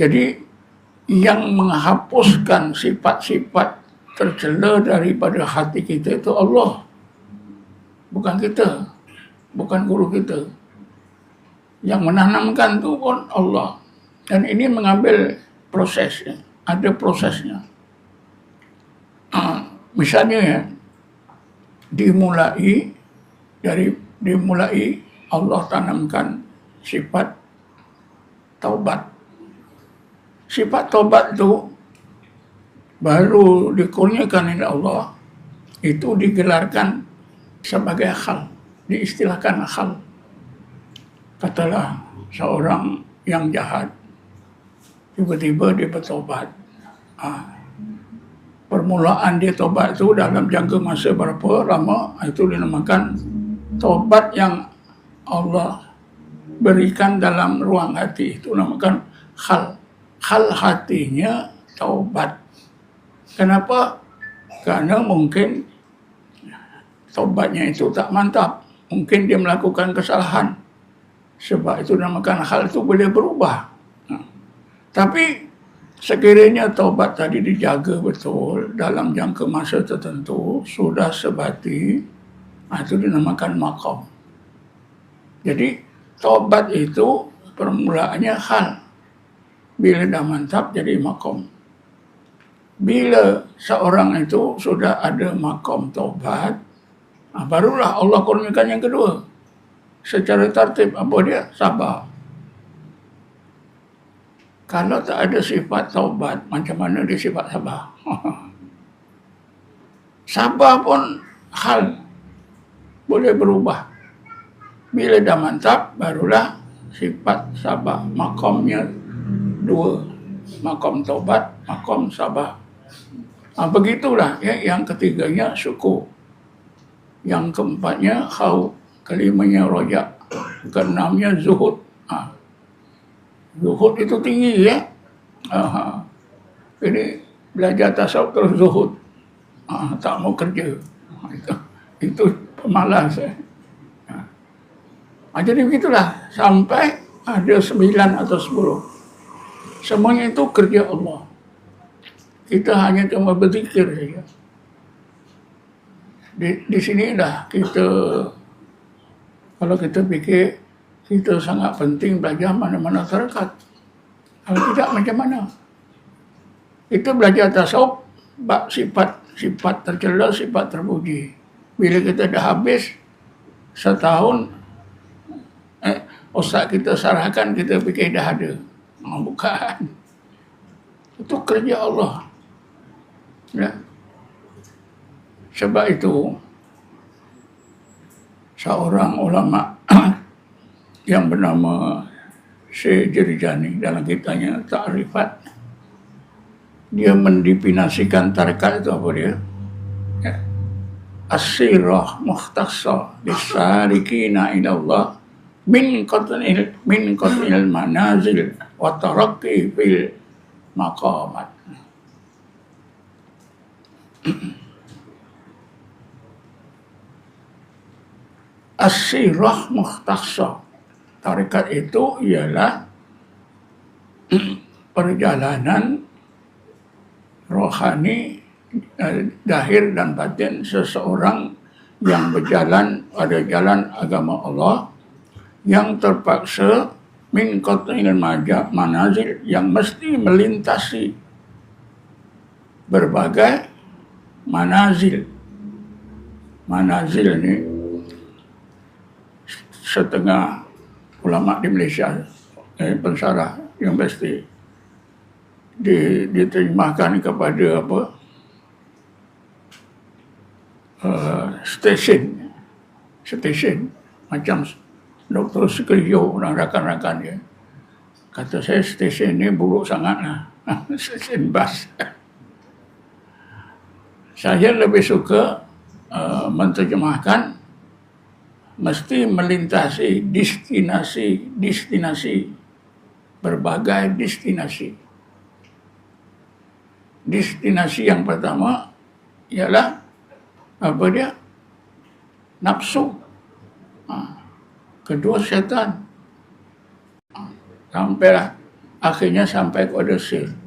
Jadi yang menghapuskan sifat-sifat tercela daripada hati kita itu Allah. Bukan kita. Bukan guru kita. Yang menanamkan itu pun Allah. Dan ini mengambil prosesnya. Ada prosesnya. Misalnya ya, dimulai dari dimulai Allah tanamkan sifat taubat. Sifat taubat itu baru dikurniakan oleh Allah itu digelarkan sebagai hal, diistilahkan hal. Katalah seorang yang jahat tiba-tiba dia bertobat. Ah, permulaan dia tobat itu dalam jangka masa berapa lama itu dinamakan tobat yang Allah berikan dalam ruang hati itu namakan hal hal hatinya taubat. Kenapa? Karena mungkin taubatnya itu tak mantap. Mungkin dia melakukan kesalahan. Sebab itu namakan hal itu boleh berubah. Tapi Sekiranya taubat tadi dijaga betul dalam jangka masa tertentu, sudah sebati, itu dinamakan makom. Jadi taubat itu permulaannya hal. Bila dah mantap jadi makom. Bila seorang itu sudah ada makom taubat, ah, barulah Allah kurniakan yang kedua. Secara tertib apa dia? Sabar. Kalau tak ada sifat taubat, macam mana dia sifat sabar? sabar pun hal boleh berubah. Bila dah mantap, barulah sifat sabar. Makamnya dua. Makam taubat, makam sabar. Nah, begitulah ya. Yang ketiganya syukur. Yang keempatnya khaw. Kelimanya rojak. Keenamnya zuhud. Nah, Zuhud itu tinggi ya. Aha. Ini belajar tasawuf terus zuhud. Ah, tak mau kerja. Itu, itu pemalas. Ya. Ah, jadi begitulah. Sampai ada sembilan atau sepuluh. Semuanya itu kerja Allah. Kita hanya cuma berzikir saja. Di, di sini dah kita kalau kita pikir kita sangat penting belajar mana-mana terdekat. Kalau tidak macam mana? Kita belajar tasawuf, bak sifat sifat tercela, sifat terpuji. Bila kita dah habis setahun, eh, ustaz kita sarahkan, kita fikir dah ada. Oh, bukan. Itu kerja Allah. Ya. Sebab itu, seorang ulama yang bernama Syekh Jirjani dalam kitanya Ta'rifat dia mendipinasikan tarekat itu apa dia ya. asirah muhtasa lisalikina Allah min qatnil min qatnil manazil wa tarakki fil maqamat. Asirah muhtasa Tarekat itu ialah perjalanan rohani eh, dahir dan batin seseorang yang berjalan pada jalan agama Allah yang terpaksa min qat'il manazil yang mesti melintasi berbagai manazil manazil ini setengah ulama di Malaysia eh, pensarah universiti di, diterjemahkan kepada apa? Uh, stesen stesen macam Dr. Sekriyo dan rakan-rakan dia kata saya stesen ini buruk sangat lah stesen bas saya lebih suka uh, menterjemahkan mesti melintasi destinasi-destinasi berbagai destinasi. Destinasi yang pertama ialah apa dia? Nafsu. Kedua setan. Sampailah akhirnya sampai sin. Nah,